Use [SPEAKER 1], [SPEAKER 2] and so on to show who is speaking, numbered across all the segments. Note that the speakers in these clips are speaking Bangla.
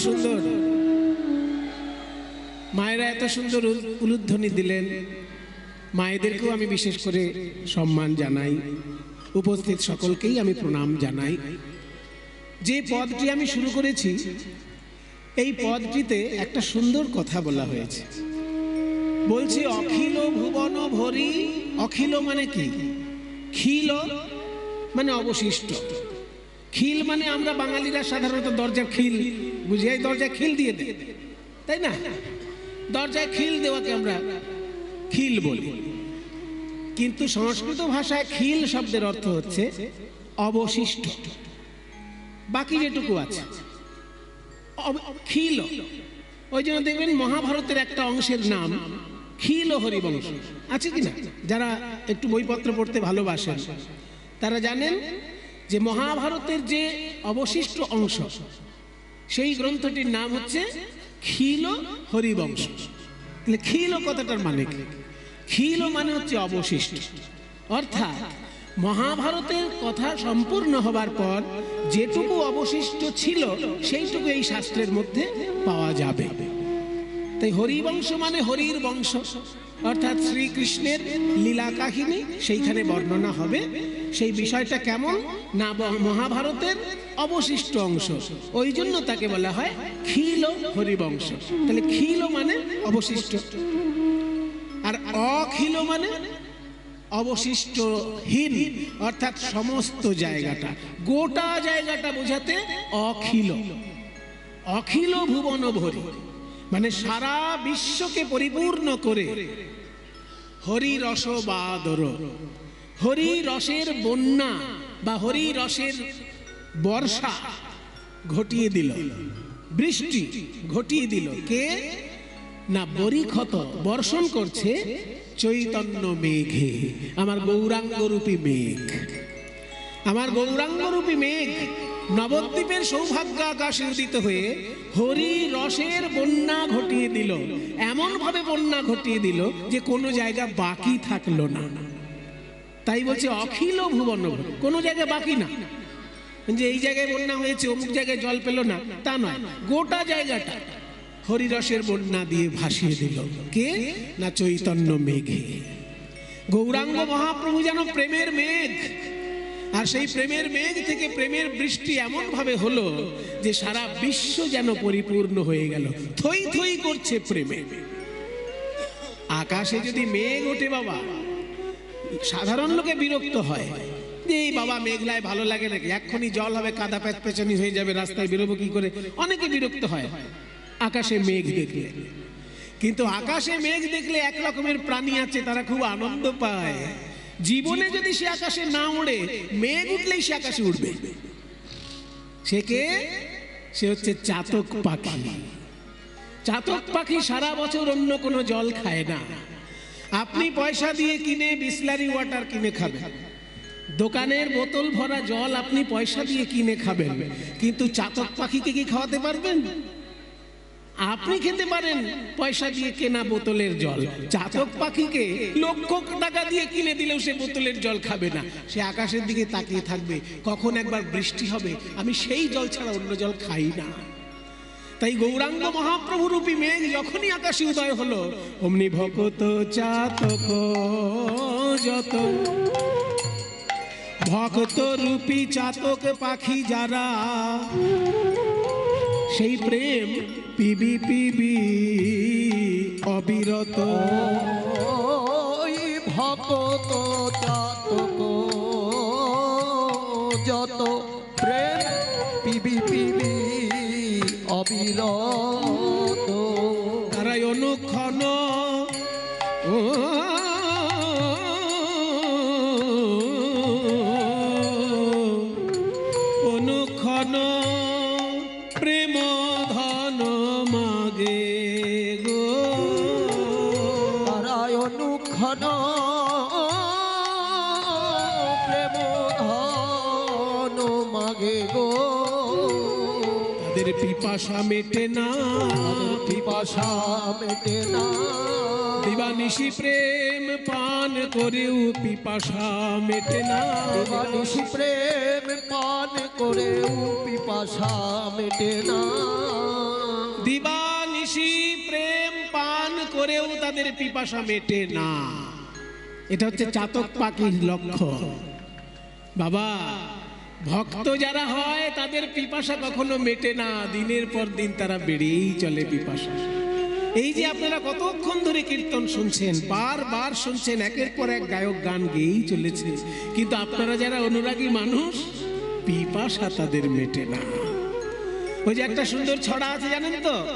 [SPEAKER 1] সুন্দর। মায়েরা এত সুন্দর উলুধ্বনি দিলেন। মায়েদেরকেও আমি বিশেষ করে সম্মান জানাই। উপস্থিত সকলকেই আমি প্রণাম জানাই। যে পদটি আমি শুরু করেছি, এই পদটিতে একটা সুন্দর কথা বলা হয়েছে। বলছি, অখিল ভুবন ভরি অখিল মানে কি? খিল মানে অবশিষ্ট। খিল মানে আমরা বাঙালিরা সাধারণত দরজা খিল। বুঝি এই দরজায় খিল দিয়ে দেয় তাই না? দরজায় খিল দেওয়াকে আমরা খিল বলি। কিন্তু সংস্কৃত ভাষায় খিল শব্দের অর্থ হচ্ছে অবশিষ্ট। বাকি যেটুকু আছে খিল। ওই জন্য দেখবেন মহাভারতের একটা অংশের নাম খিল হরিবংশ। আছে কি না? যারা একটু বইপত্র পড়তে ভালোবাসেন, তারা জানেন যে মহাভারতের যে অবশিষ্ট অংশ সেই গ্রন্থটির নাম হচ্ছে খিল হরিবংশ। তাহলে খিল কথাটার মানে কি? খিল মানে হচ্ছে অবশিষ্ট। অর্থাৎ মহাভারতের কথা সম্পূর্ণ হবার পর যেটুকু অবশিষ্ট ছিল, সেইটুকু এই শাস্ত্রের মধ্যে পাওয়া যাবে। তাই হরিবংশ মানে হরির বংশ। অর্থাৎ শ্রীকৃষ্ণের লীলা কাহিনী সেইখানে বর্ণনা হবে সেই বিষয়টা কেমন? না মহাভারতের অবশিষ্ট অংশ। ওই জন্য তাকে বলা হয় খিল হরিবংশ। তাহলে খিল মানে অবশিষ্ট। আর অখিল মানে অবশিষ্টহীন অর্থাৎ সমস্ত জায়গাটা। গোটা জায়গাটা বোঝাতে অখিল অখিল ভুবন ভরি। মানে সারা বিশ্বকে পরিপূর্ণ করে হরি রস বাদর হরি রসের বন্যা বা হরি রসের বর্ষা ঘটিয়ে দিল। বৃষ্টি ঘটিয়ে দিল। কে? না বরিক্ষত বর্ষণ করছে চৈতন্য মেঘে, আমার গৌরাঙ্গরূপী মেঘ। আমার গৌরাঙ্গরূপী মেঘ নবদ্বীপের সৌভাগ্য আকাশে উদিত হয়ে হরি রসের বন্যা ঘটিয়ে দিল। এমন ভাবে বন্যা ঘটিয়ে দিল যে কোনো জায়গা বাকি থাকল না। তাই বলছে, অখিল ভুবন। কোনো জায়গা বাকি না। যে এই জায়গায় বন্যা হয়েছে, অমুক জায়গায় জল পেল না, তা নয়, গোটা জায়গাটা হরিরসের বন্যা দিয়ে ভাসিয়ে দিল। কে? না চৈতন্য মেঘে। গৌরাঙ্গ মহাপ্রভু যেন প্রেমের মেঘ। আর সেই প্রেমের মেঘ থেকে প্রেমের বৃষ্টি এমন ভাবে হলো যে সারা বিশ্ব যেন পরিপূর্ণ হয়ে গেল। থই থই করছে প্রেমে। আকাশে যদি মেঘ ওঠে বাবা সাধারণ লোকে বিরক্ত হয়। এই বাবা, মেঘলায় ভালো লাগে নাকি? এক্ষুনি জল হবে, কাদা প্যাচ পেছনি হয়ে যাবে, রাস্তায় বেরোবো কি করে? অনেকে বিরক্ত হয়। আকাশে মেঘ দেখলে। কিন্তু আকাশে মেঘ দেখলে এক রকমের প্রাণী আছে, তারা খুব আনন্দ পায়। জীবনে যদি সে আকাশে না উড়ে, মেঘ উঠলেই সে আকাশে উঠবে সে কে? সে হচ্ছে চাতক পাখি। চাতক পাখি সারা বছর অন্য কোনো জল খায় না। আপনি পয়সা দিয়ে কিনে বিসলারি ওয়াটার কিনে খাবেন। দোকানের বোতল ভরা জল আপনি পয়সা দিয়ে কিনে খাবেন। কিন্তু চাতক পাখিকে কি খাওয়াতে পারবেন? আপনি খেতে পারেন পয়সা দিয়ে কেনা বোতলের জল। চাতক পাখিকে লক্ষ টাকা দিয়ে কিনে দিলেও সে বোতলের জল খাবে না। সে আকাশের দিকে তাকিয়ে থাকবে। কখন একবার বৃষ্টি হবে, আমি সেই জল ছাড়া অন্য জল খাই না। তাই গৌরাঙ্গ মহাপ্রভু রূপী মেঘ যখনই আকাশে উদয় হলো, অমনি ভকত চাতক যত। ভক্ত রূপী চাতক পাখি যারা, সেই প্রেম পিবি পিবি অবিরত।
[SPEAKER 2] ভকত চাতক যত। অবিরত
[SPEAKER 1] পিপাসা মেটে না।
[SPEAKER 2] পিপাসা মেটে না।
[SPEAKER 1] দিবানিশি প্রেম পান করেও পিপাসা মেটে না।
[SPEAKER 2] দিবানিশি প্রেম পান করেও পিপাসা মেটে না।
[SPEAKER 1] দিবানিশি প্রেম পান করেও তাদের পিপাসা মেটে না। এটা হচ্ছে চাতক পাখির লক্ষণ। বাবা ভক্ত যারা হয়, তাদের পিপাসা কখনো মেটে না। দিনের পর দিন তারা বেড়েই চলে পিপাসা। এই যে আপনারা কতক্ষণ ধরে কীর্তন শুনছেন, বারবার শুনছেন, একের পর এক গায়ক গান গেয়েই চলেছে। কিন্তু আপনারা যারা অনুরাগী মানুষ, পিপাসা তাদের মেটে না। ওই যে একটা সুন্দর ছড়া আছে, জানেন তো?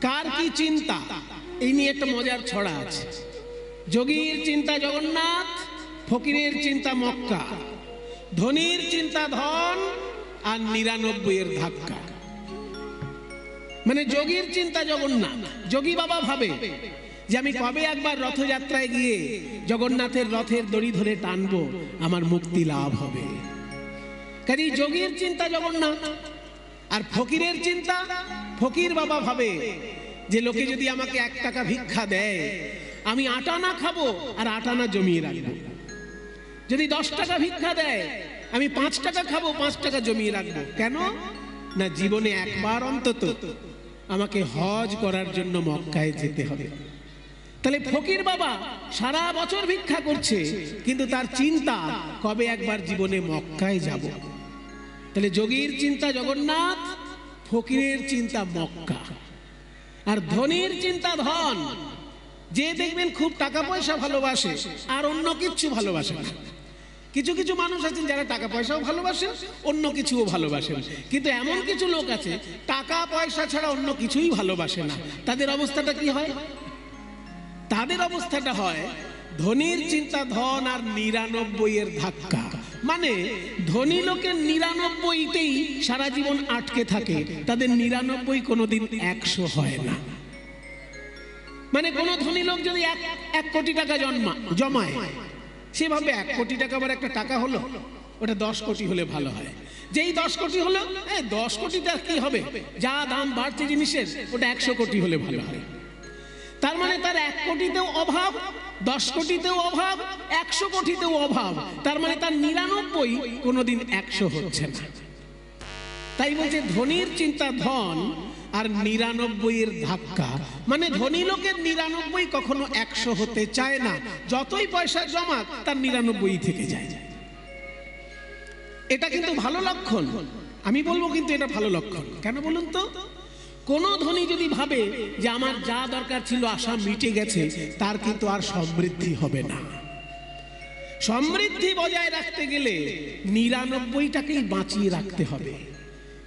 [SPEAKER 1] কার কি চিন্তা? এই নিয়ে একটা মজার ছড়া আছে। যোগীর চিন্তা জগন্নাথ, ফকিরের চিন্তা মক্কা। ধনির চিন্তা ধন আর নিরানব্বইয়ের ধাক্কা। মানে যোগীর চিন্তা জগন্নাথ। যোগী বাবা ভাবে যে আমি কবে একবার রথযাত্রায় গিয়ে জগন্নাথের রথের দড়ি ধরে টানবো, আমার মুক্তি লাভ হবে। কাজে যোগীর চিন্তা জগন্নাথ, আর ফকিরের চিন্তা, ফকির বাবা ভাবে যে লোকে যদি আমাকে এক টাকা ভিক্ষা দেয়, আমি আটানা খাব আর আটানা জমিয়ে রাখব। যদি দশ টাকা ভিক্ষা দেয় আমি পাঁচ টাকা খাব, পাঁচ টাকা জমিয়ে রাখব। কেন? না, জীবনে একবার অন্তত আমাকে হজ করার জন্য মক্কায় যেতে হবে। তাহলে ফকির বাবা সারা বছর ভিক্ষা করছে, কিন্তু তার চিন্তা, কবে একবার জীবনে মক্কায় যাব? তাহলে যোগীর চিন্তা জগন্নাথ, ফকিরের চিন্তা মক্কা। আর ধনির চিন্তা ধন। যে দেখবেন খুব টাকা পয়সা ভালোবাসে, আর অন্য কিছু ভালোবাসে না। কিছু কিছু মানুষ আছেন যারা টাকা পয়সাও ভালোবাসেন, অন্য কিছুও ভালোবাসেন। কিন্তু এমন কিছু লোক আছে, টাকা পয়সা ছাড়া অন্য কিছুই ভালোবাসে না। তাদের অবস্থাটা কি হয়? তাদের অবস্থাটা হয় ধনির চিন্তা ধন আর নিরানব্বই এর ধাক্কা। মানে ধনী লোকের নিরানব্বইতেই সারা জীবন আটকে থাকে, তাদের নিরানব্বই কোনোদিন একশো হয় না। মানে কোন ধনী লোক যদি এক কোটি টাকা জন্মা জমায় সে ভাবে এক কোটি টাকা আবার একটা টাকা হলো, ওটা দশ কোটি হলে ভালো হয়। যেই দশ কোটি হলো হ্যাঁ দশ কোটিতে আর কি হবে? যা দাম বাড়ছে জিনিসের, ওটা একশো কোটি হলে ভালো হয়। তার মানে তার এক কোটিতেও অভাব, দশ কোটিতেও অভাব, একশো কোটিতেও অভাব। তার মানে তার নিরানব্বই কোনোদিন একশো হচ্ছে না। তাই বলছে ধনির চিন্তা ধন আর নিরানব্বই এর ধাক্কা। মানে ধনী লোকের নিরানব্বই কখনো একশো হতে চায় না। যতই পয়সা জমা তার নিরানব্বই থেকে যায়। এটা কিন্তু ভালো লক্ষণ। আমি বলব কিন্তু এটা ভালো লক্ষণ। কেন বলুন তো? কোন ধনী যদি ভাবে যে আমার যা দরকার ছিল আশা মিটে গেছে, তার কিন্তু আর সমৃদ্ধি হবে না। সমৃদ্ধি বজায় রাখতে গেলে নিরানব্বইটাকেই বাঁচিয়ে রাখতে হবে।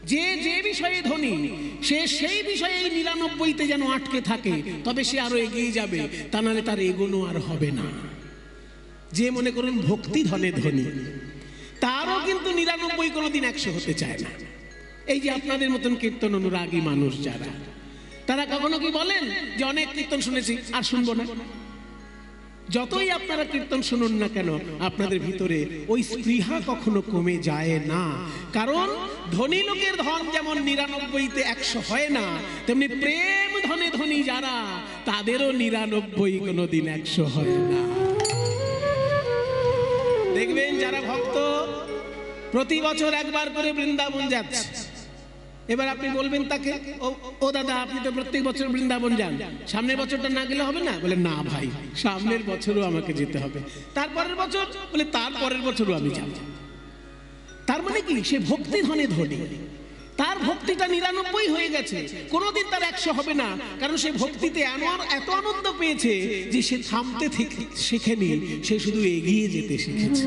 [SPEAKER 1] যে যে বিষয়ে ধনী, সে সেই বিষয়ে নিরানব্বইতে যেন আটকে থাকে, তবে সে আরও এগিয়ে যাবে, তা নাহলে তার এগোনো আর হবে না। যে মনে করুন ভক্তি ধনে ধনী, তারও কিন্তু নিরানব্বই কোনোদিন একশো হতে চায় না। এই যে আপনাদের মতন কীর্তন অনুরাগী মানুষ যারা, তারা কখনো কি বলেন যে অনেক কীর্তন শুনেছি আর শুনব না? যতই আপনারা কীর্তন শুনুন না কেন, আপনাদের ভিতরে ওই স্পৃহা কখনো কমে যায় না। কারণ ধনী লোকের ধন যেমন নিরানব্বইতে একশো হয় না, তেমনি প্রেম ধনে ধনী যারা, তাদেরও নিরানব্বই কোনো দিন একশো হয় না। দেখবেন যারা ভক্ত, প্রতি বছর একবার করে বৃন্দাবন যাচ্ছে। এবার আপনি বলবেন তাকে, ও দাদা, আপনি তো প্রত্যেক বছর বৃন্দাবন যান। সামনের বছরটা না গেলে হবে না? বলে, না ভাই, সামনের বছরও আমাকে যেতে হবে। তারপরের বছর, বলে, তারপরের বছরও আমি যাব। তার মানে কি? সে ভক্তি ধনে ধনী। তার ভক্তিটা নিরানব্বই হয়ে গেছে। কোনোদিন তার একশো হবে না। কারণ সে ভক্তিতে এমন, এত আনন্দ পেয়েছে যে সে থামতে শেখেনি। সে শুধু এগিয়ে যেতে শিখেছে।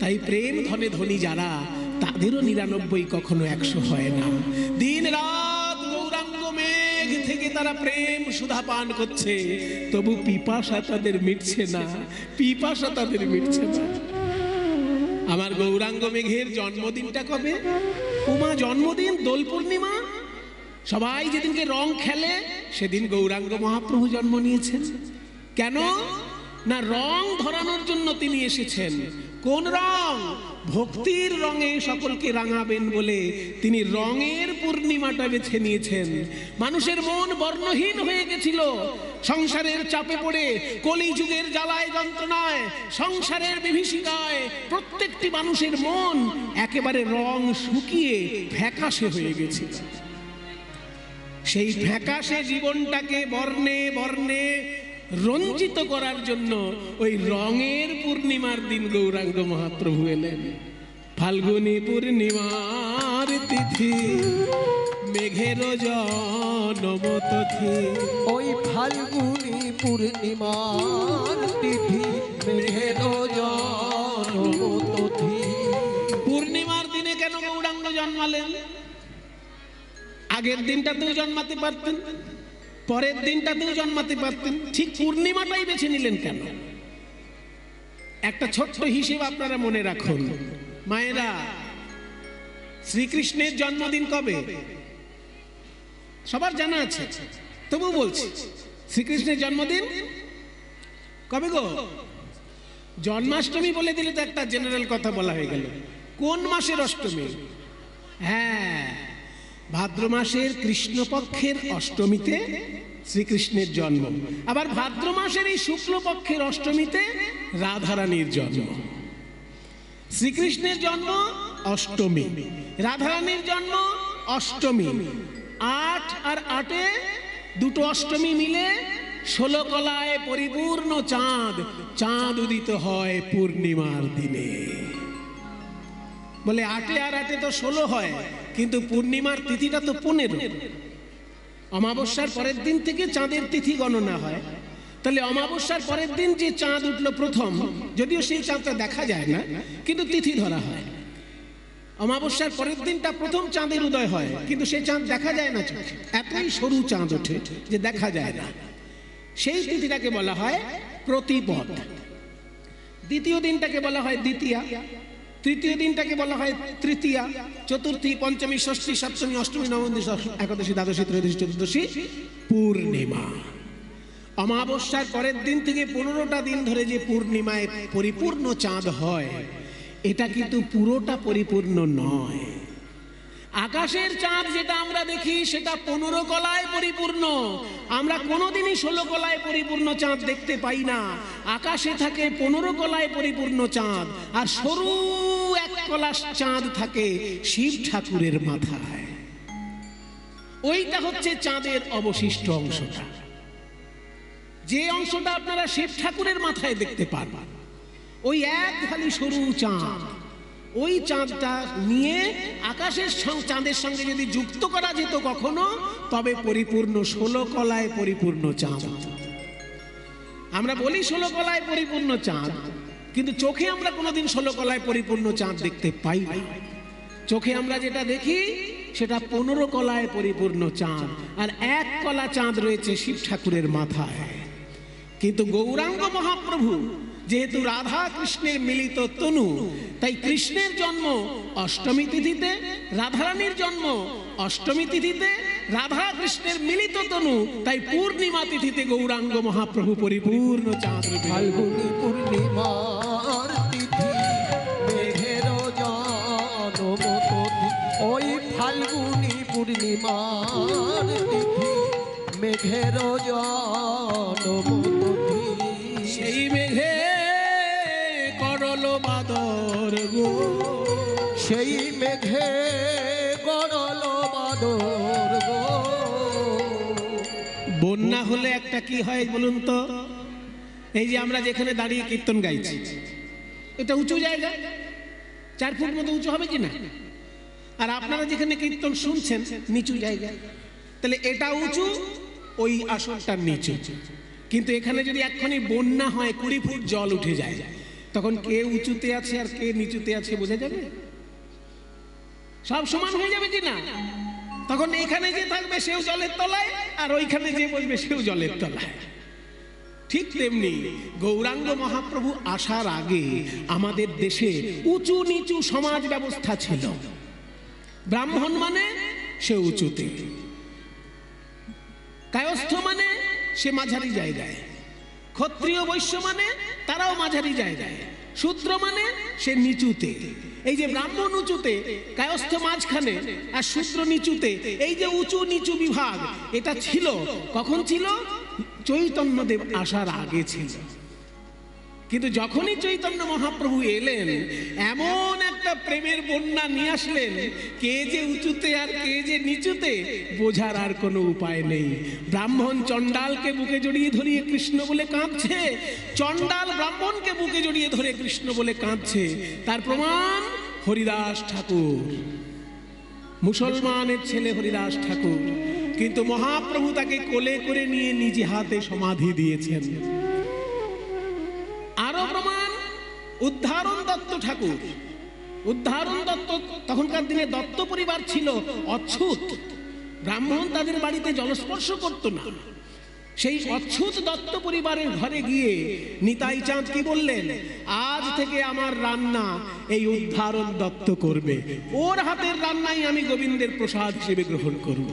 [SPEAKER 1] তাই প্রেম ধনে ধনী যারা তাদেরও নিরানব্বই কখনো একশো হয় না। দিন রাত গৌরাঙ্গ মেঘ থেকে তারা প্রেম সুধা পান করছে। তবু পিপাসা তাদের মিটছে না, পিপাসা তাদের মিটছে না। আমার গৌরাঙ্গ মেঘের জন্মদিনটা কবে? উমা, জন্মদিন, দোল পূর্ণিমা? সবাই যেদিনকে রং খেলে, সেদিন গৌরাঙ্গ মহাপ্রভু জন্ম নিয়েছেন। কেন? না রং ধরানোর জন্য তিনি এসেছেন। কোন রং? ভক্তির রঙে সকলকে রাঙাবেন বলে তিনি রঙের পূর্ণিমাটা বেছে নিয়েছেন। মানুষের মন বর্ণহীন হয়ে গেছিল। সংসারের চাপে পড়ে কলি যুগের জ্বালায় যন্ত্রণায়, সংসারের বিভীষিকায় প্রত্যেকটি মানুষের মন একেবারে রং শুকিয়ে ফ্যাকাশে হয়ে গেছিল। সেই ফ্যাকাশে জীবনটাকে বর্ণে বর্ণে রঞ্জিত করার জন্য ওই রঙের পূর্ণিমার দিন গৌরাঙ্গ মহাপ্রভু এলেন। ফাল্গুনী পূর্ণিমার তিথি মেঘের জনমতথি
[SPEAKER 2] ওই ফাল্গুনি পূর্ণিমার তিথি মেঘের জনমতথি
[SPEAKER 1] পূর্ণিমার দিনে কেন গৌরাঙ্গ জন্মালেন? আগের দিনটা দিনটাতেও জন্মাতে পারতেন। পরের দিনটাতেও জন্মাতে পারতেন। ঠিক পূর্ণিমাটাই বেছে নিলেন কেন? একটা ছোট্ট হিসেব আপনারা মনে রাখুন। মায়েরা, শ্রীকৃষ্ণের জন্মদিন কবে? সবার জানা আছে। তবু বলছি, শ্রীকৃষ্ণের জন্মদিন কবে গো? জন্মাষ্টমী বলে দিলে তো একটা জেনারেল কথা বলা হয়ে গেল। কোন মাসের অষ্টমী? হ্যাঁ ভাদ্র মাসের কৃষ্ণপক্ষের অষ্টমীতে শ্রীকৃষ্ণের জন্ম। আবার ভাদ্র মাসের এই শুক্লপক্ষের অষ্টমীতে রাধারানীর জন্ম। শ্রীকৃষ্ণের জন্ম অষ্টমী। রাধারানীর জন্ম অষ্টমী। আট আর আটে দুটো অষ্টমী মিলে ষোলো কলায় পরিপূর্ণ চাঁদ চাঁদ উদিত হয় পূর্ণিমার দিনে। বলে আটে আর আটে তো ষোলো হয়, কিন্তু পূর্ণিমার তিথিটা তো পনেরো। অমাবস্যার পরের দিন থেকে চাঁদের তিথি গণনা হয়। তাহলে অমাবস্যার পরের দিন যে চাঁদ উঠল প্রথম, যদিও সেই চাঁদটা দেখা যায় না, কিন্তু তিথি ধরা হয়। অমাবস্যার পরের দিনটা প্রথম চাঁদের উদয় হয়, কিন্তু সেই চাঁদ দেখা যায় না। এতই সরু চাঁদ ওঠে যে দেখা যায় না। সেই তিথিটাকে বলা হয় প্রতিপদ। দ্বিতীয় দিনটাকে বলা হয় দ্বিতীয়া। তৃতীয় দিনটাকে বলা হয় তৃতীয়া, চতুর্থী, পঞ্চমী, ষষ্ঠী, সপ্তমী, অষ্টমী, নবমী দশ- একাদশী, দ্বাদশী, ত্রয়োদশী, চতুর্দশী, পূর্ণিমা। অমাবস্যার পরের দিন থেকে পনেরোটা দিন ধরে যে পূর্ণিমায় পরিপূর্ণ চাঁদ হয়, এটা কিন্তু পুরোটা পরিপূর্ণ নয়। আকাশের চাঁদ যেটা আমরা দেখি, সেটা পনেরো কলায় পরিপূর্ণ। আমরা কোনোদিনই ষোলো কলায় পরিপূর্ণ চাঁদ দেখতে পাই না। আকাশে থাকে পনেরো কলায় পরিপূর্ণ চাঁদ, আর সরু এক কলা চাঁদ থাকে শিব ঠাকুরের মাথায়। ওইটা হচ্ছে চাঁদের অবশিষ্ট অংশটা। যে অংশটা আপনারা শিব ঠাকুরের মাথায় দেখতে পারবেন ওই এক খালি সরু চাঁদ। ওই চাঁদটা নিয়ে আকাশের চাঁদের সঙ্গে যদি যুক্ত করা যেত কখনো, তবে পরিপূর্ণ ষোলো কলায় পরিপূর্ণ চাঁদ। আমরা বলি ষোলো কলায় পরিপূর্ণ চাঁদ, কিন্তু চোখে আমরা কোনোদিন ষোলো কলায় পরিপূর্ণ চাঁদ দেখতে পাই চোখে আমরা যেটা দেখি, সেটা পনেরো কলায় পরিপূর্ণ চাঁদ, আর এক কলা চাঁদ রয়েছে শিব ঠাকুরের মাথায়। কিন্তু গৌরাঙ্গ মহাপ্রভু যেহেতু রাধা কৃষ্ণের মিলিত তনু, তাই কৃষ্ণের জন্ম অষ্টমী তিথিতে, রাধারানীর জন্ম অষ্টমী তিথিতে রাধা কৃষ্ণের মিলিত তনু, তাই পূর্ণিমা তিথিতে গৌরাঙ্গ মহাপ্রভু পরিপূর্ণ চাঁদ
[SPEAKER 2] পূর্ণিমার তিথি, মেঘের জনমততি
[SPEAKER 1] বাদর গো।
[SPEAKER 2] সেই মেঘে গড়ল বাদর গো।
[SPEAKER 1] বন্যা হলে একটা কি হয় বলুন তো? এই যে আমরা যেখানে দাঁড়িয়ে কীর্তন গাইছি, এটা উঁচু জায়গা। চার ফুট মতো উঁচু হবে কি না? আর আপনারা যেখানে কীর্তন শুনছেন, নিচু জায়গা। তাহলে এটা উঁচু, ওই আসনটার নিচু। কিন্তু এখানে যদি এক্ষুনি বন্যা হয়, কুড়ি ফুট জল উঠে যায়। তখন কে উঁচুতে আছে আর কে নিচুতে আছে বোঝা যাবে? সব সমান হয়ে যাবে কি না তখন এখানে যে থাকবে সেও জলের তলায় আর ওইখানে যে বসবে সেও জলের তলায়। ঠিক তেমনি গৌরাঙ্গ মহাপ্রভু আসার আগে আমাদের দেশে উঁচু নিচু সমাজ ব্যবস্থা ছিল। ব্রাহ্মণ মানে সে উঁচুতে, কায়স্থ মানে সে মাঝারি জায়গায়। ক্ষত্রিয় বৈশ্য মানে তারাও মাঝারি জায়গায়। শূদ্র মানে সে নিচুতে। এই যে ব্রাহ্মণ উঁচুতে, কায়স্থ মাঝখানে, আর শূদ্র নিচুতে, এই যে উঁচু নিচু বিভাগ, এটা ছিল। কখন ছিল? চৈতন্যদেব আসার আগে ছিল। কিন্তু যখনই চৈতন্য মহাপ্রভু এলেন, এমন একটা প্রেমের বন্যা নিয়ে আসলেন, কে যে উঁচুতে আর কে যে নিচুতে, বোঝার আর কোনো উপায় নেই। ব্রাহ্মণ চণ্ডালকে বুকে জড়িয়ে ধরিয়ে কৃষ্ণ বলে কাঁদছে, চণ্ডাল ব্রাহ্মণকে বুকে জড়িয়ে ধরে কৃষ্ণ বলে কাঁদছে। তার প্রমাণ হরিদাস ঠাকুর। মুসলমানের ছেলে হরিদাস ঠাকুর। কিন্তু মহাপ্রভু তাকে কোলে করে নিয়ে নিজে হাতে সমাধি দিয়েছেন। উদ্ধারণ দত্ত ঠাকুর। উদ্ধারণ দত্ত তখনকার দিনে দত্ত পরিবার ছিল অচ্ছুত। ব্রাহ্মণ তাদের বাড়িতে জলস্পর্শ করত না। সেই অচ্ছুত দত্ত পরিবারের ঘরে গিয়ে নিতাই চাঁদ কি বললেন, আজ থেকে আমার রান্না এই উদ্ধারণ দত্ত করবে। ওর হাতের রান্নাই আমি গোবিন্দের প্রসাদ হিসেবে গ্রহণ করব।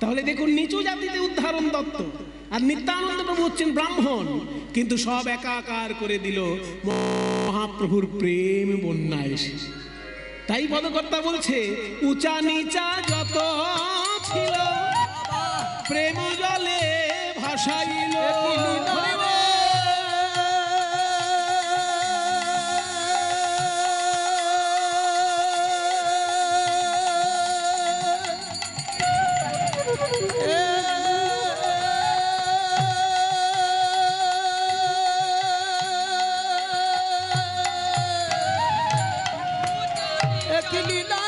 [SPEAKER 1] তাহলে দেখুন, নিচু জাতিতে উদ্ধারণ দত্ত। আর নিত্যানন্দ প্রভু হচ্ছেন ব্রাহ্মণ। কিন্তু সব একাকার করে দিল মহাপ্রভুর প্রেম বন্যা এসে। তাই পদকর্তা বলছে উঁচা নিচা যত ছিল প্রেম জলে ভাসাইল।
[SPEAKER 2] ওই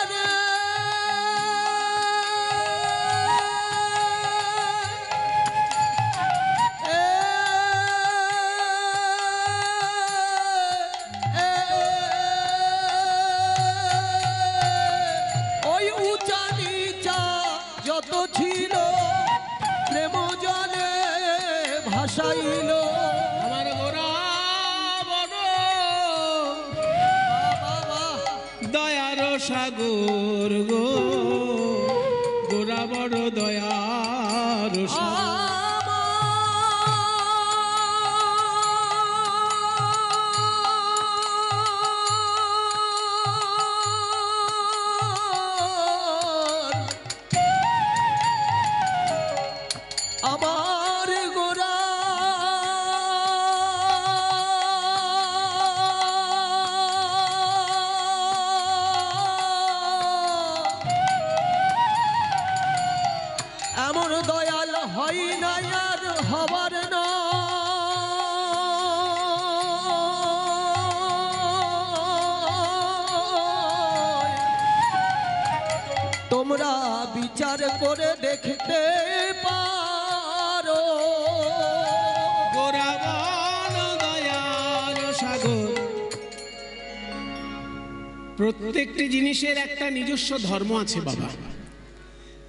[SPEAKER 1] প্রত্যেকটি জিনিসের একটা নিজস্ব ধর্ম আছে, বাবা।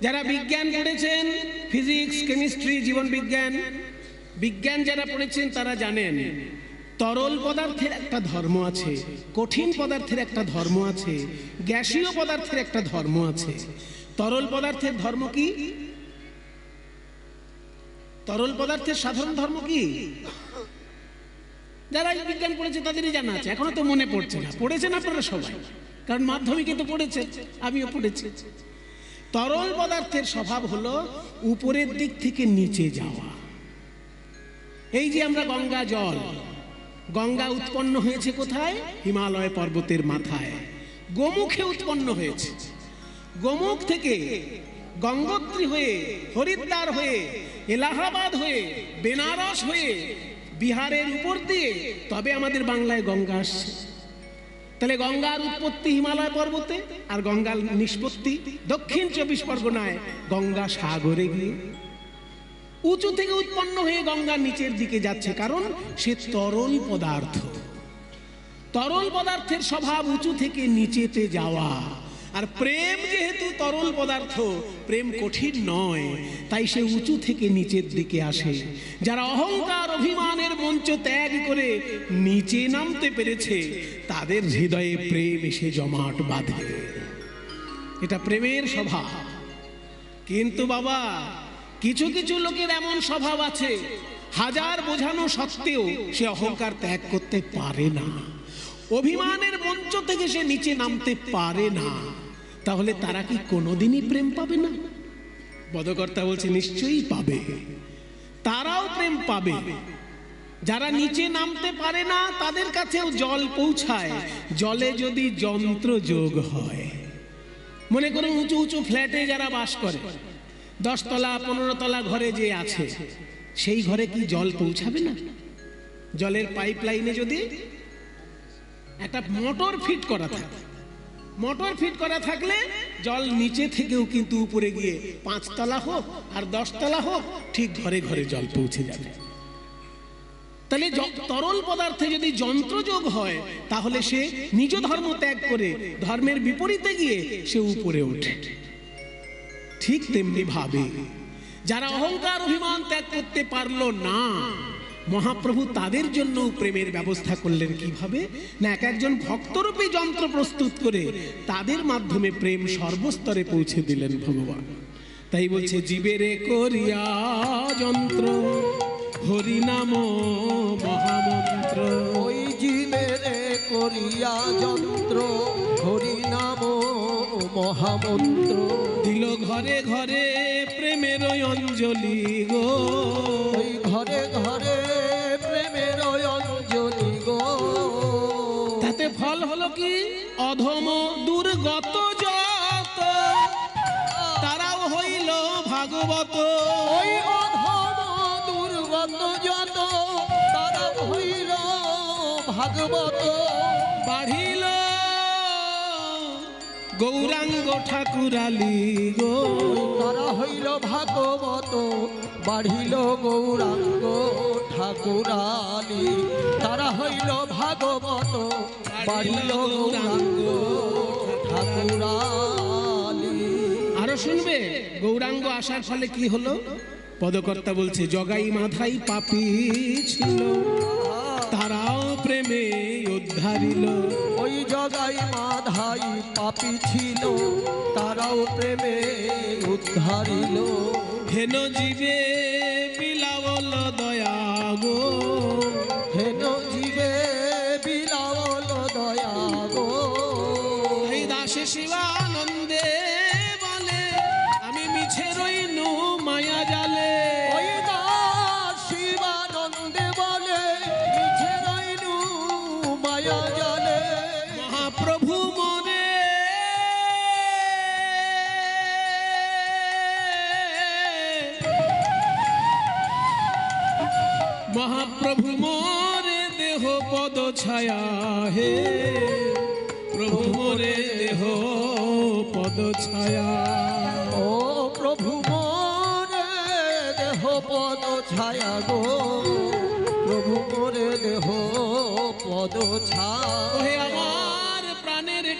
[SPEAKER 1] যারা বিজ্ঞান পড়েছেন ফিজিক্স কেমিস্ট্রি জীবন বিজ্ঞান বিজ্ঞান যারা পড়েছেন, তারা জানেন, তরল পদার্থের একটা ধর্ম আছে, কঠিন পদার্থের একটা ধর্ম আছে, গ্যাসীয় পদার্থের একটা ধর্ম আছে। তরল পদার্থের ধর্ম কি? তরল পদার্থের সাধারণ ধর্ম কি? যারা এই বিজ্ঞান পড়েছে তাদেরই জানা আছে। এখনও তো মনে পড়ছে না। পড়েছেন আপনারা সবাই। কারণ মাধ্যমিকে তো পড়েছে, আমিও পড়েছি। তরল পদার্থের স্বভাব হলো উপরের দিক থেকে নিচে যাওয়া। এই যে আমরা গঙ্গা জল, গঙ্গা উৎপন্ন হয়েছে কোথায়? হিমালয় পর্বতের মাথায়। গোমুখে উৎপন্ন হয়েছে। গোমুখ থেকে গঙ্গোত্রী হয়ে হরিদ্বার হয়ে এলাহাবাদ হয়ে বেনারস হয়ে বিহারের উপর দিয়ে, তবে আমাদের বাংলায় গঙ্গা আসছে। তাহলে গঙ্গার উৎপত্তি হিমালয় পর্বতে আর গঙ্গার নিষ্পত্তি দক্ষিণ চব্বিশ পরগনায় গঙ্গা সাগরে গিয়ে। উঁচু থেকে উৎপন্ন হয়ে গঙ্গা নিচের দিকে যাচ্ছে কারণ সে তরল পদার্থ। তরল পদার্থের স্বভাব উঁচু থেকে নিচেতে যাওয়া। আর প্রেম যেহেতু তরল পদার্থ, প্রেম কঠিন নয়, তাই সে উঁচু থেকে নিচের দিকে আসে। যারা অহংকার অভিমানের মঞ্চ ত্যাগ করে নিচে নামতে পেরেছে, তাদের হৃদয়ে প্রেম এসে জমাট বাঁধে। এটা প্রেমের স্বভাব। কিন্তু বাবা, কিছু কিছু লোকের এমন স্বভাব আছে, হাজার বোঝানো সত্ত্বেও সে অহংকার ত্যাগ করতে পারে না। অভিমানের মঞ্চ থেকে সে নিচে নামতে পারে না। তাহলে তারা কি কোনোদিনই প্রেম পাবে না? বদকর্তা বলছে, নিশ্চয়ই পাবে। তারাও প্রেম পাবে। যারা নিচে নামতে পারে না, তাদের কাছেও জল পৌঁছায়। জলে যদি যন্ত্র যোগ হয়। মনে করুন উঁচু উঁচু ফ্ল্যাটে যারা বাস করে, দশতলা পনেরো তলা ঘরে যে আছে, সেই ঘরে কি জল পৌঁছাবে না? জলের পাইপ লাইনে যদি একটা মোটর ফিট করা থাকে। মোটর ফিট করা থাকলে জল নিচে থেকেও কিন্তু উপরে গিয়ে পাঁচতলা হোক আর দশতলা হোক, ঠিক ঘরে ঘরে জল পৌঁছে যাবে। তাহলে তরল পদার্থে যদি যন্ত্রযোগ হয়, তাহলে সে নিজ ধর্ম ত্যাগ করে ধর্মের বিপরীতে গিয়ে সে উপরে ওঠে। ঠিক তেমনি ভাবে, যারা অহংকার অভিমান ত্যাগ করতে পারল না মহাপ্রভু তাদের জন্য প্রেমের ব্যবস্থা করলেন কীভাবে? না এক একজন ভক্তরূপে যন্ত্র প্রস্তুত করে তাদের মাধ্যমে প্রেম সর্বস্তরে পৌঁছে দিলেন ভগবান। তাই বলছে জীবেরে করিয়া যন্ত্র হরিনাম মহামন্ত্র।
[SPEAKER 2] ওই জীবেরে করিয়া যন্ত্র হরি নাম মহামন্ত্র।
[SPEAKER 1] দিল ঘরে ঘরে প্রেমের অঞ্জলি গো। গৌরাঙ্গ ঠাকুরালি গো।
[SPEAKER 2] তারা হইল ভাগবত বাড়িল গৌরাঙ্গ ঠাকুরালি। তারা হইল ভাগবত বাড়িল গৌরাঙ্গ ঠাকুরালি।
[SPEAKER 1] আরও শুনবে? গৌরাঙ্গ আসার ফলে কি হলো? পদকর্তা বলছে জগাই মাথাই পাপি ছিল তারাও প্রেমে উদ্ধারিল।
[SPEAKER 2] জগাই মাধাই পাপি ছিল তারাও প্রেমে উদ্ধারিল।
[SPEAKER 1] হেন জীবে মহাপ্রভু মনে। মহাপ্রভু মোরে দেহ পদ ছায়া হে। প্রভু মোরে দেহ পদ ছায়া।
[SPEAKER 2] ও প্রভু মোরে দেহ পদ ছায়া গো। প্রভু মোরে দেহ পদ ছায়া।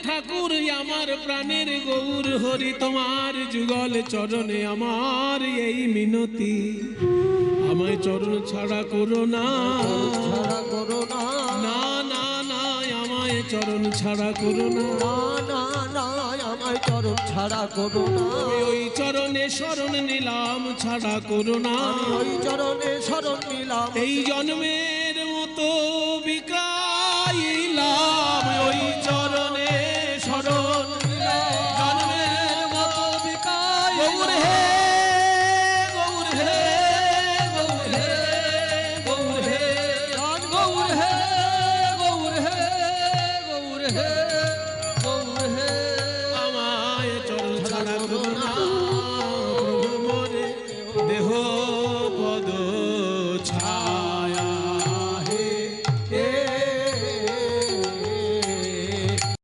[SPEAKER 1] ঠাকুর আমার প্রাণের গৌর হরি, তোমার যুগল চরণে আমার এই মিনতি। আমায় চরণ ছাড়া করো না।
[SPEAKER 2] করো
[SPEAKER 1] আমায় চরণ ছাড়া করো না।
[SPEAKER 2] আমায় চরণ ছাড়া করো
[SPEAKER 1] ওই চরণে শরণ নিলাম, ছাড়া করো না।
[SPEAKER 2] ওই চরণে শরণ নিলাম
[SPEAKER 1] এই জন্মের মতো বিকাইলাম ওই চরণ